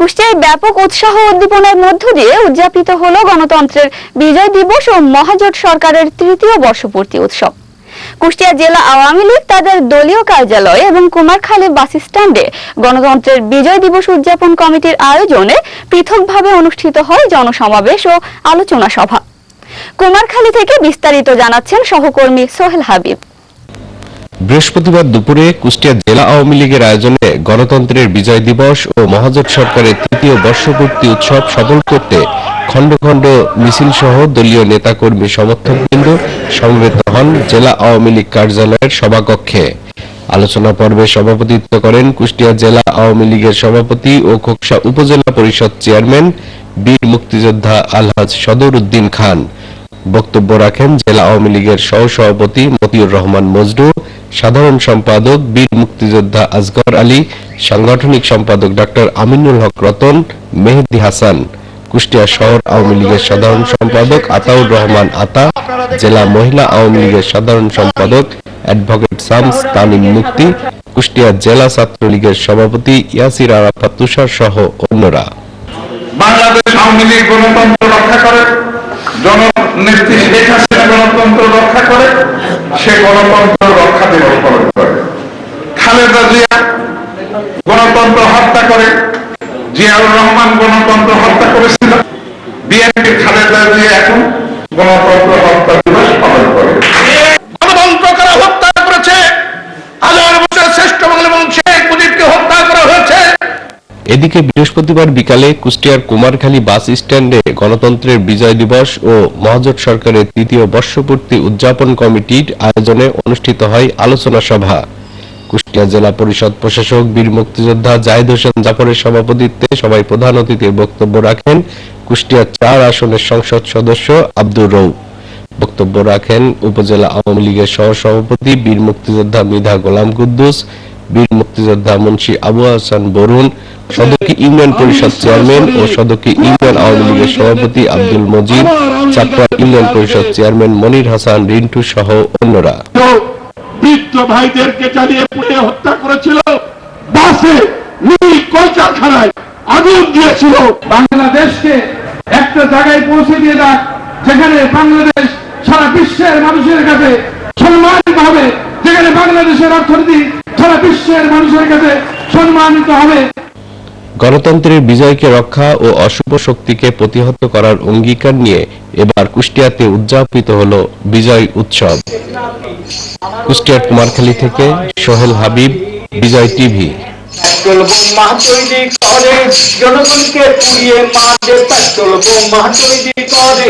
কুষ্টিয়ায় ব্যাপক উৎসাহ উদ্দীপনার মধ্য দিয়ে উদযাপিত হল গণতন্ত্রের বিজয় দিবস ও মহাজোট সরকারের তৃতীয় বর্ষপূর্তি উৎসব। কুষ্টিয়া জেলা আওয়ামী লীগ তাদের দলীয় কার্যালয় এবং কুমারখালী বাস স্ট্যান্ডে গণতন্ত্রের বিজয় দিবস উদযাপন কমিটির আয়োজনে পৃথকভাবে অনুষ্ঠিত হয় জনসমাবেশ ও আলোচনা সভা। কুমারখালী থেকে বিস্তারিত জানাচ্ছেন সহকর্মী সোহেল হাবিব। বৃহস্পতিবার দুপুরে কুষ্টিয়া জেলা আওয়ামী লীগের আয়োজনে গণতন্ত্রের বিজয় দিবস ও মহাজোট সরকারের তৃতীয় বর্ষপূর্তি উৎসব সফল করতে খণ্ড খণ্ড মিছিল সহ দলীয় নেতাকর্মী সমর্থকবৃন্দ সমবেত হন জেলা আওয়ামী লীগ কার্যালয়ের সভাকক্ষে। আলোচনা পর্বে সভাপতিত্ব করেন কুষ্টিয়া জেলা আওয়ামী লীগের সভাপতি ও খোকসা উপজেলা পরিষদ চেয়ারম্যান বীর মুক্তিযোদ্ধা আলহাজ সদর উদ্দিন খান। বক্তব্য রাখেন জেলা আওয়ামী লীগের সহ সভাপতি মতিউর রহমান মজনু সাধারণ সম্পাদক বীর মুক্তিযোদ্ধা আজগর আলী, সাংগঠনিক সম্পাদক ডক্টর আমিনুল হক রতন, মেহেদি হাসান, কুষ্টিয়া শহর আওয়ামী লীগের সাধারণ সম্পাদক আতাউর রহমান আতা, জেলা মহিলা আওয়ামী লীগের সাধারণ সম্পাদক অ্যাডভোকেট শামস তানিম মুক্তি কুষ্টিয়া জেলা ছাত্রলীগের সভাপতি ইয়াসির আরাফাত তুষার সহ অন্যরা। বাংলাদেশ আওয়ামী লীগ গণতন্ত্র রক্ষা করে, জননেত্রী শেখ গণতন্ত্র রক্ষা করে, সে গণতন্ত্র রক্ষা দিবস করে। খালেদা জিয়া গণতন্ত্র হত্যা করে, জিয়াউর রহমান গণতন্ত্র হত্যা করেছিল। বিএনপি খালেদা এদিকে বৃহস্পতিবার বিকালে কুষ্টিয়ার কুমারখালী বাস স্ট্যান্ডে গণতন্ত্রের বিজয় দিবস ও মহাজোট সরকারের তৃতীয় বর্ষপূর্তি উদযাপন কমিটির আয়োজনে অনুষ্ঠিত হয় আলোচনা সভা। কুষ্টিয়া জেলা পরিষদ প্রশাসক বীর মুক্তিযোদ্ধা জাহিদ হোসেন জাফরের সভাপতিত্বে সবাই প্রধান অতিথির বক্তব্য রাখেন কুষ্টিয়া চার আসনের সংসদ সদস্য আব্দুর রৌ বক্তব্য রাখেন উপজেলা আওয়ামী লীগের সহসভাপতি বীর মুক্তিযোদ্ধা মিধা গোলাম কুদ্দুস বীর মুক্তিযোদ্ধা মুন্সি আবু হাসান বরুণ সদকি ইউনিয়ন পরিষদ চেয়ারম্যান ও সদকি ইউনিয়ন আওয়ামী লীগের সভাপতি আব্দুল মজিদ চাপড়া ইউনিয়ন পরিষদ চেয়ারম্যান মনির হাসান রিন্টু সহ অন্যরা। বৃদ্ধ ভাইদেরকে জ্বালিয়ে পুড়ে হত্যা করেছিল। বাসে নীল কলকারখানায় আগুন দিয়েছিল। বাংলাদেশকে একটা জায়গায় পৌঁছে দিয়ে যাক যেখানে বাংলাদেশ সারা বিশ্বের মানুষের কাছে সম্মানিত হবে যেখানে বাংলাদেশের অর্থনীতি বিশ্বের মানুষের কাছে সম্মানিত হবে। গণতন্ত্রের বিজয়কে রক্ষা ও অশুভ শক্তিকে প্রতিহত করার অঙ্গীকার নিয়ে এবার কুষ্টিয়াতে উদযাপিত হল বিজয় উৎসব। কুষ্টিয়ার কুমারখালী থেকে Sohel Habib Bijoy TV. Petrol bomb তৈরি করে জনগণকে পুড়িয়ে পেট্রোল বোমা তৈরি করে